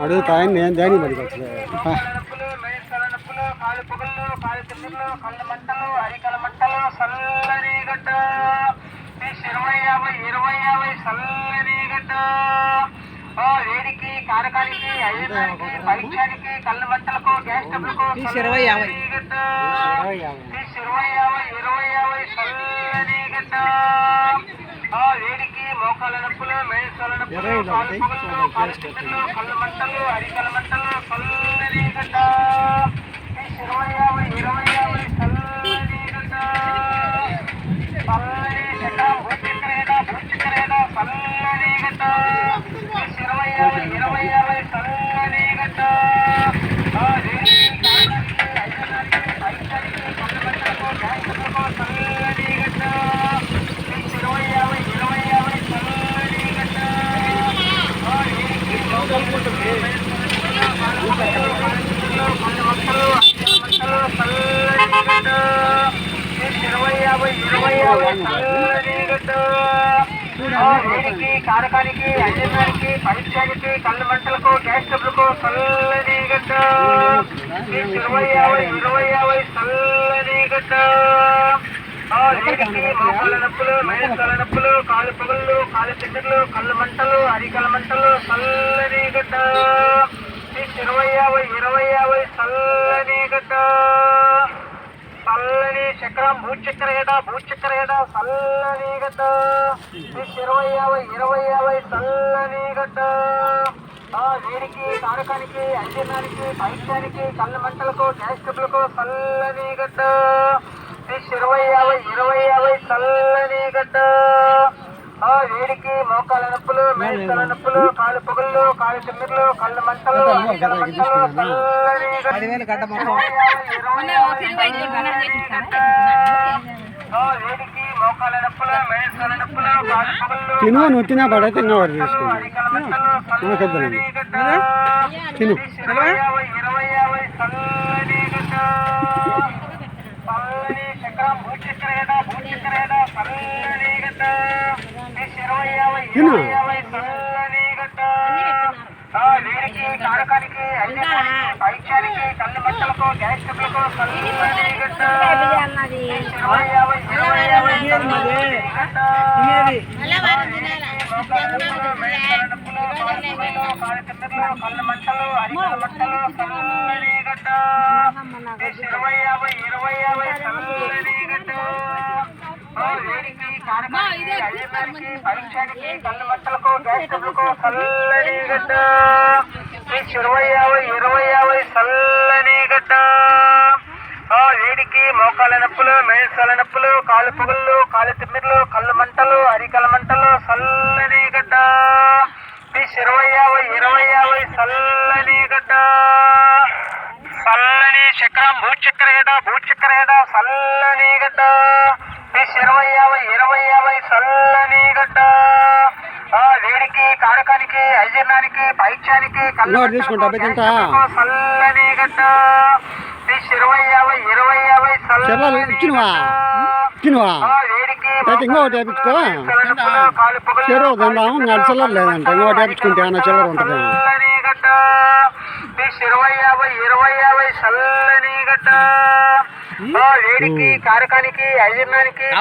అడుగుతాయని నేను దేని మరి ఇరవై యాభై చల్లని గడ్డ ఆ, వేడికి కారకానికి అయ్యడానికి పరీక్షానికి కళ్ళు మంటలకు గ్యాస్ ఇరవై యాభై గడ్డ ఇరవై యాభై ఇరవై యాభై చల్లని గడ్డ ఆ, వేడికి మోకాల నొప్పులు మేసాల నొప్పులు కాలు కళ్ళు మంటలు అరికల మంటలు ఫిష్ ఇరవై యాభై ఇరవై యాభై చల్లని గడ్డ వేడికి కారకానికి అజీర్ణానికి పరీక్షానికి కళ్ళు మంటలకు గ్యాస్ డబ్బులకు చల్లని గడ్డ ఇరవై యాభై ఇరవై యాభై చల్లని గడ్డ ఆ, వేడికి మోకాళ్ళ నొప్పులు మేసాల నొప్పులు కాలు పొగళ్ళు కాలు చెట్టులు కళ్ళు మంటలు అరికల మంటలు చల్లని గడ్డ ఇరవై యాభై ఇరవై యాభై చల్లని గడ్డ చల్లని చక్రం భూచక్ర గడ్డ భూచక్ర గడ్డ. చల్లని గడ్డ ఇరవై యాభై ఇరవై యాభై చల్లని గడ్డ. ఆ వేడికి కారకానికి అజీర్ణానికి పైత్యానికి కళ్ళ మంటలకు గ్యాస్ ట్రబుల్కు చల్లని గడ్డ ఇరవై యాభై ఇరవై యాభై చల్లని గడ్డ. ఆ వేడికి మోకాల నొప్పులు మేసాల నొప్పులు కాలు పొగళ్ళు కాలు తిమ్మిర్లు కళ్ళు మంటలు మంటలు చల్లని గడ్డ. తిను నువ్వు తినా పడైతే వాడు తీసుకుని తిను తిను ఇరవై చక్రం ఇరవై ఇరవై కారకానికి అయ్యానికి పరీక్షానికి కళ్ళు బట్టలకు గ్యాస్ ట్రబుల్కు గడ్డ ఇరవై కళ్ళు మంటలు అరికల గడ్డ ఇరవై యాభై ఇరవై యాభై గడ్డ కళ్ళు గ్యాస్ ట్రబుల్కు గడ్డ ఇరవై యాభై ఇరవై యాభై గడ్డ. వేడికి మోకాల నొప్పులు మేసాల నొప్పులు కాలు పొగళ్ళు కాలు తిమ్మిర్లు కళ్ళు మంటలు అరికల మంటలు చల్లని గడ్డ. ఫిష్ ఇరవై యాభై ఇరవై యాభై చల్లని గడ్డ. చల్లని చక్రం భూచక్ర గడ్డ భూచక్ర గడ్డ చల్లని గడ్డ. ఫిష్ ఇరవై యాభై ఇరవై యాభై చల్లని గడ్డ. ఆ, వేడికి కారకానికి అజీర్ణానికి పైత్యానికి కళ్ళు చల్లని గడ్డ. ఇచ్చినవా అయితే ఇంకోటి వేపించుకో. చెరువు తిందాము ఇంకా చిల్లర లేదంట. ఇంకోటి వేపించుకుంటే చిల్లర ఫిష్ ఇరవై యాభై ఇరవై యాభై చల్లని వేడికి కారకానికి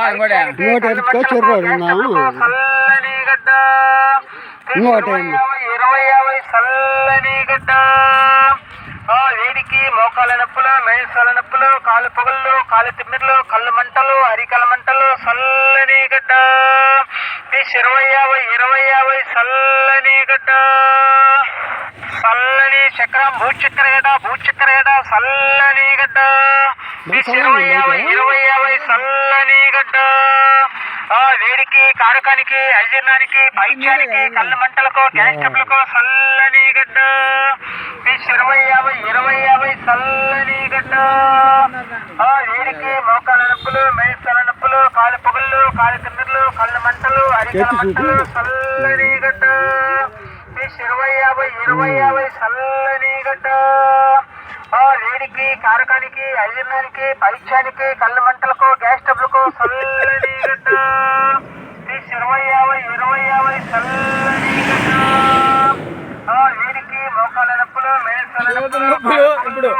ఇంకోటి చెరువు చల్లని గడ్డ. ఇంకోటి ఇరవై యాభై చల్లని గడ్డ. మోకాల నొప్పులు మేసాల నొప్పులు కాలు పొగళ్ళు కాలు తిమ్మిర్లు కళ్ళు మంటలు అరికల మంటలు చల్లని గడ్డ. ఫిష్ ఇరవై యాభై ఇరవై యాభై చల్లని గడ్డ. చల్లని చక్రం భూచక్ర గడ్డ భూచక్ర గడ్డ చల్లని గడ్డ. ఫిష్ ఇరవై యాభై ఇరవై యాభై చల్లని గడ్డ. ఆ, వేడికి కారకానికి అజీర్ణానికి పైత్యానికి కళ్ళు మంటలకు గ్యాస్ ట్రబుల్కు చల్లని గడ్డ ఫిష్ ఇరవై యాభై ఇరవై యాభై చల్లని గడ్డ. ఆ, వేడికి మోకాల నొప్పులు మేసాల నొప్పులు కాలు పొగళ్ళు కాలు తిమ్మిర్లు కళ్ళు మంటలు అరికల మంటలు. చల్లని గడ్డ. ఇరవై యాభై ఇరవై యాభై చల్లని గడ్డ. ఆ, వేడికి కారకానికి అజీర్ణానికి పైత్యానికి కళ్ళు మంటలకు గ్యాస్ ట్రబుల్కు చల్లని గడ్డ. ఇరవై యాభై ఇరవై యాభై చల్లని గడ్డ. ఆ, వేడికి మోకాల చేతులు నొప్పులు. ఇప్పుడు